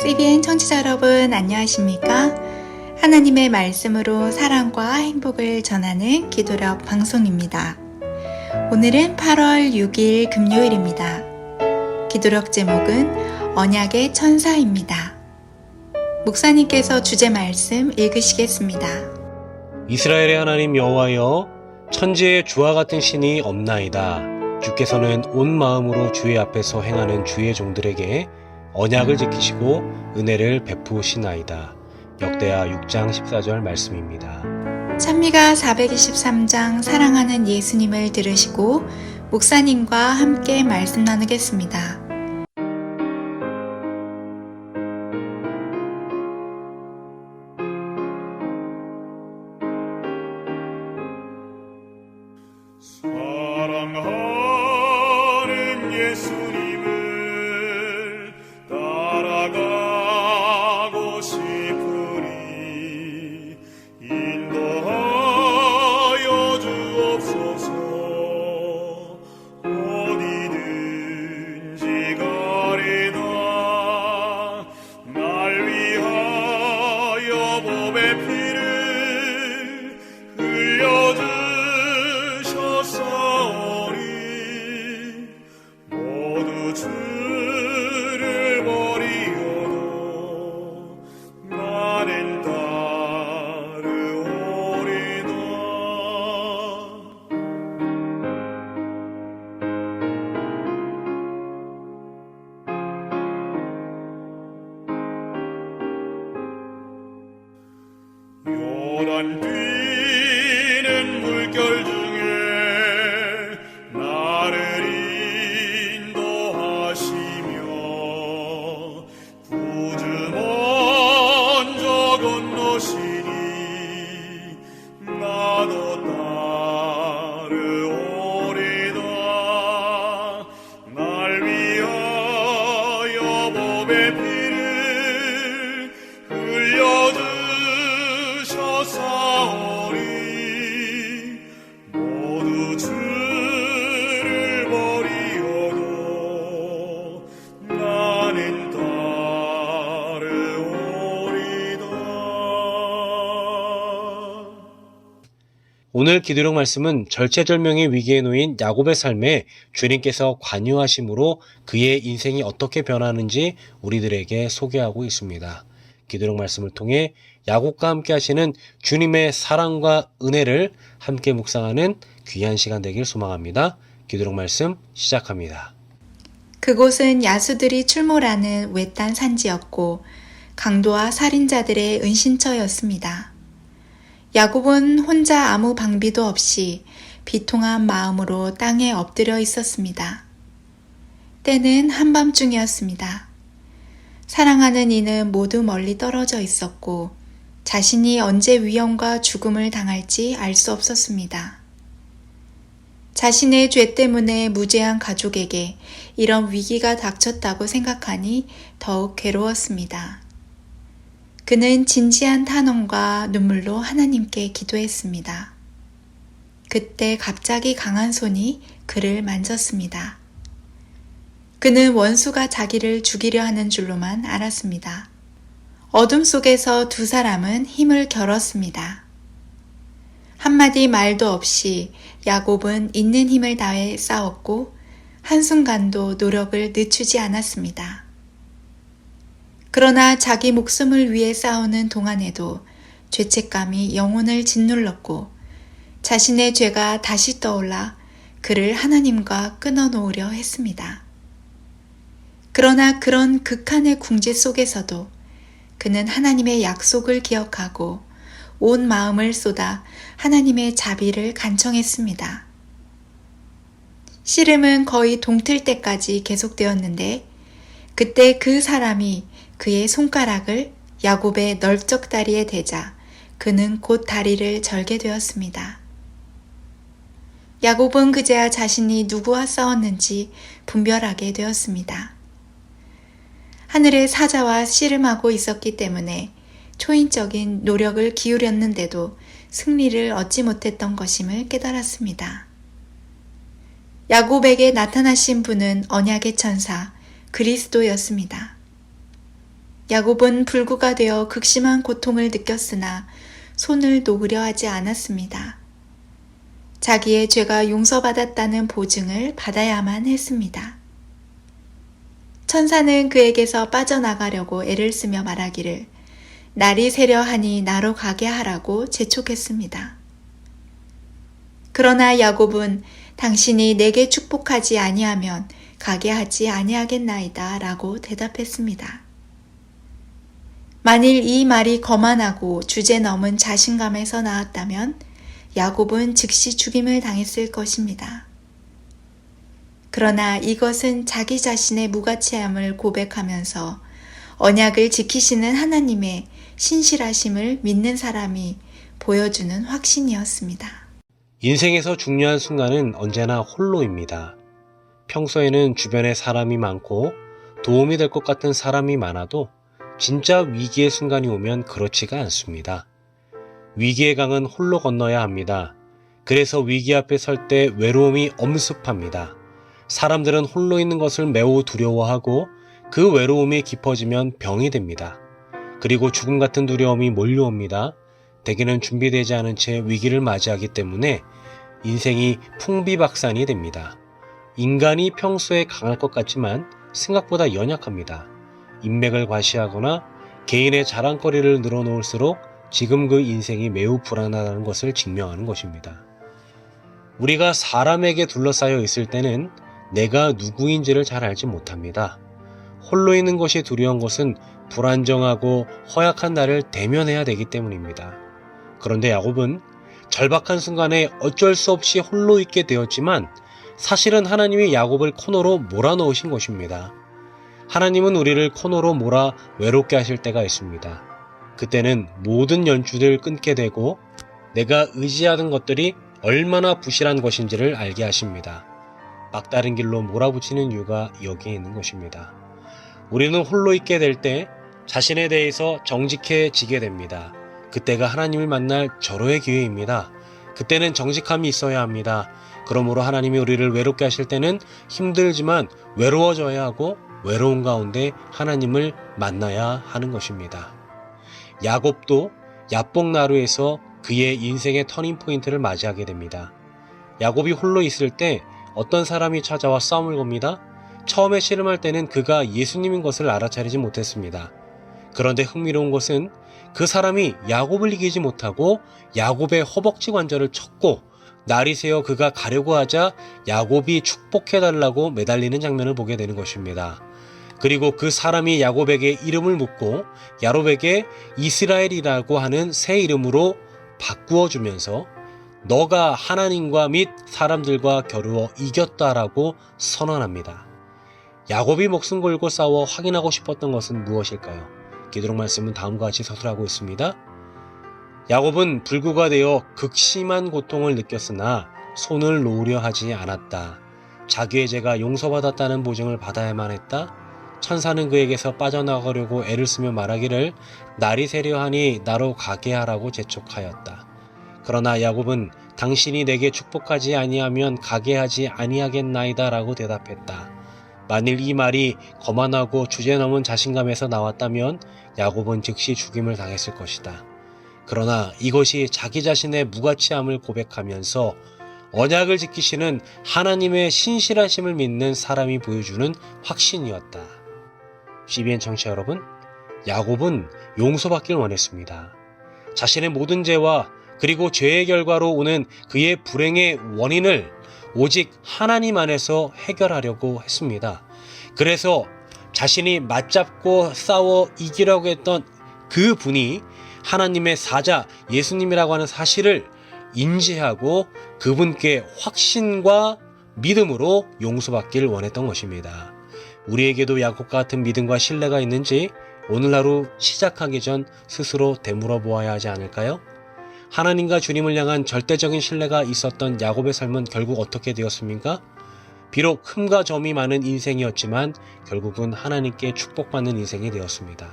CBN 청취자 여러분 안녕하십니까? 하나님의 말씀으로 사랑과 행복을 전하는 기도력 방송입니다. 오늘은 8월 6일 금요일입니다. 기도력 제목은 언약의 천사입니다. 목사님께서 주제 말씀 읽으시겠습니다. 이스라엘의 하나님 여호와여 천지에 주와 같은 신이 없나이다. 주께서는 온 마음으로 주의 앞에서 행하는 주의 종들에게 언약을 지키시고 은혜를 베푸시나이다. 역대하 6장 14절 말씀입니다. 찬미가 423장 사랑하는 예수님을 들으시고 목사님과 함께 말씀 나누겠습니다. 요란 오늘 기도력 말씀은 절체절명의 위기에 놓인 야곱의 삶에 주님께서 관여하심으로 그의 인생이 어떻게 변하는지 우리들에게 소개하고 있습니다. 기도력 말씀을 통해 야곱과 함께 하시는 주님의 사랑과 은혜를 함께 묵상하는 귀한 시간 되길 소망합니다. 기도력 말씀 시작합니다. 그곳은 야수들이 출몰하는 외딴 산지였고 강도와 살인자들의 은신처였습니다. 야곱은 혼자 아무 방비도 없이 비통한 마음으로 땅에 엎드려 있었습니다. 때는 한밤중이었습니다. 사랑하는 이는 모두 멀리 떨어져 있었고 자신이 언제 위험과 죽음을 당할지 알 수 없었습니다. 자신의 죄 때문에 무죄한 가족에게 이런 위기가 닥쳤다고 생각하니 더욱 괴로웠습니다. 그는 진지한 탄원과 눈물로 하나님께 기도했습니다. 그때 갑자기 강한 손이 그를 만졌습니다. 그는 원수가 자기를 죽이려 하는 줄로만 알았습니다. 어둠 속에서 두 사람은 힘을 겨뤘습니다. 한마디 말도 없이 야곱은 있는 힘을 다해 싸웠고 한순간도 노력을 늦추지 않았습니다. 그러나 자기 목숨을 위해 싸우는 동안에도 죄책감이 영혼을 짓눌렀고 자신의 죄가 다시 떠올라 그를 하나님과 끊어놓으려 했습니다. 그러나 그런 극한의 궁지 속에서도 그는 하나님의 약속을 기억하고 온 마음을 쏟아 하나님의 자비를 간청했습니다. 씨름은 거의 동틀 때까지 계속되었는데 그때 그 사람이 그의 손가락을 야곱의 넓적 다리에 대자 그는 곧 다리를 절게 되었습니다. 야곱은 그제야 자신이 누구와 싸웠는지 분별하게 되었습니다. 하늘의 사자와 씨름하고 있었기 때문에 초인적인 노력을 기울였는데도 승리를 얻지 못했던 것임을 깨달았습니다. 야곱에게 나타나신 분은 언약의 천사 그리스도였습니다. 야곱은 불구가 되어 극심한 고통을 느꼈으나 손을 놓으려 하지 않았습니다. 자기의 죄가 용서받았다는 보증을 받아야만 했습니다. 천사는 그에게서 빠져나가려고 애를 쓰며 말하기를 날이 새려 하니 나로 가게 하라고 재촉했습니다. 그러나 야곱은 당신이 내게 축복하지 아니하면 가게 하지 아니하겠나이다 라고 대답했습니다. 만일 이 말이 거만하고 주제 넘은 자신감에서 나왔다면 야곱은 즉시 죽임을 당했을 것입니다. 그러나 이것은 자기 자신의 무가치함을 고백하면서 언약을 지키시는 하나님의 신실하심을 믿는 사람이 보여주는 확신이었습니다. 인생에서 중요한 순간은 언제나 홀로입니다. 평소에는 주변에 사람이 많고 도움이 될 것 같은 사람이 많아도 진짜 위기의 순간이 오면 그렇지가 않습니다. 위기의 강은 홀로 건너야 합니다. 그래서 위기 앞에 설 때 외로움이 엄습합니다. 사람들은 홀로 있는 것을 매우 두려워하고 그 외로움이 깊어지면 병이 됩니다. 그리고 죽음 같은 두려움이 몰려옵니다. 대개는 준비되지 않은 채 위기를 맞이하기 때문에 인생이 풍비박산이 됩니다. 인간이 평소에 강할 것 같지만 생각보다 연약합니다. 인맥을 과시하거나 개인의 자랑거리를 늘어놓을수록 지금 그 인생이 매우 불안하다는 것을 증명하는 것입니다. 우리가 사람에게 둘러싸여 있을 때는 내가 누구인지를 잘 알지 못합니다. 홀로 있는 것이 두려운 것은 불안정하고 허약한 나를 대면해야 되기 때문입니다. 그런데 야곱은 절박한 순간에 어쩔 수 없이 홀로 있게 되었지만 사실은 하나님이 야곱을 코너로 몰아넣으신 것입니다. 하나님은 우리를 코너로 몰아 외롭게 하실 때가 있습니다. 그때는 모든 연주를 끊게 되고 내가 의지하는 것들이 얼마나 부실한 것인지를 알게 하십니다. 막다른 길로 몰아붙이는 이유가 여기에 있는 것입니다. 우리는 홀로 있게 될 때 자신에 대해서 정직해지게 됩니다. 그때가 하나님을 만날 절호의 기회입니다. 그때는 정직함이 있어야 합니다. 그러므로 하나님이 우리를 외롭게 하실 때는 힘들지만 외로워져야 하고 외로운 가운데 하나님을 만나야 하는 것입니다. 야곱도 야복나루에서 그의 인생의 터닝 포인트를 맞이하게 됩니다. 야곱이 홀로 있을 때 어떤 사람이 찾아와 싸움을 겁니다. 처음에 씨름할 때는 그가 예수님인 것을 알아차리지 못했습니다. 그런데 흥미로운 것은 그 사람이 야곱을 이기지 못하고 야곱의 허벅지 관절을 쳤고 날이 새어 그가 가려고 하자 야곱이 축복해달라고 매달리는 장면을 보게 되는 것입니다. 그리고 그 사람이 야곱에게 이름을 묻고 야곱에게 이스라엘이라고 하는 새 이름으로 바꾸어 주면서 너가 하나님과 및 사람들과 겨루어 이겼다라고 선언합니다. 야곱이 목숨 걸고 싸워 확인하고 싶었던 것은 무엇일까요? 기도록 말씀은 다음과 같이 서술하고 있습니다. 야곱은 불구가 되어 극심한 고통을 느꼈으나 손을 놓으려 하지 않았다. 자기의 죄가 용서받았다는 보증을 받아야만 했다. 천사는 그에게서 빠져나가려고 애를 쓰며 말하기를 날이 새려 하니 나로 가게 하라고 재촉하였다. 그러나 야곱은 당신이 내게 축복하지 아니하면 가게 하지 아니하겠나이다라고 대답했다. 만일 이 말이 거만하고 주제넘은 자신감에서 나왔다면 야곱은 즉시 죽임을 당했을 것이다. 그러나 이것이 자기 자신의 무가치함을 고백하면서 언약을 지키시는 하나님의 신실하심을 믿는 사람이 보여주는 확신이었다. CBN 청취자 여러분, 야곱은 용서받길 원했습니다. 자신의 모든 죄와 그리고 죄의 결과로 오는 그의 불행의 원인을 오직 하나님 안에서 해결하려고 했습니다. 그래서 자신이 맞잡고 싸워 이기려고 했던 그 분이 하나님의 사자 예수님이라고 하는 사실을 인지하고 그분께 확신과 믿음으로 용서받기를 원했던 것입니다. 우리에게도 야곱과 같은 믿음과 신뢰가 있는지 오늘 하루 시작하기 전 스스로 되물어 보아야 하지 않을까요? 하나님과 주님을 향한 절대적인 신뢰가 있었던 야곱의 삶은 결국 어떻게 되었습니까? 비록 흠과 점이 많은 인생이었지만 결국은 하나님께 축복받는 인생이 되었습니다.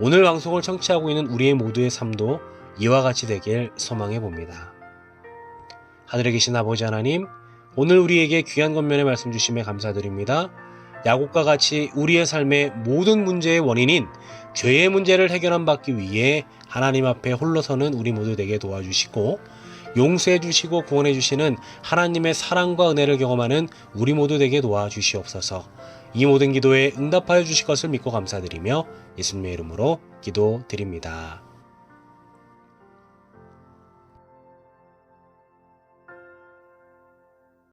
오늘 방송을 청취하고 있는 우리의 모두의 삶도 이와 같이 되길 소망해 봅니다. 하늘에 계신 아버지 하나님, 오늘 우리에게 귀한 권면의 말씀 주심에 감사드립니다. 야곱과 같이 우리의 삶의 모든 문제의 원인인 죄의 문제를 해결한 받기 위해 하나님 앞에 홀로 서는 우리 모두 되게 도와주시고 용서해 주시고 구원해 주시는 하나님의 사랑과 은혜를 경험하는 우리 모두 되게 도와주시옵소서. 이 모든 기도에 응답하여 주실 것을 믿고 감사드리며 예수님의 이름으로 기도드립니다.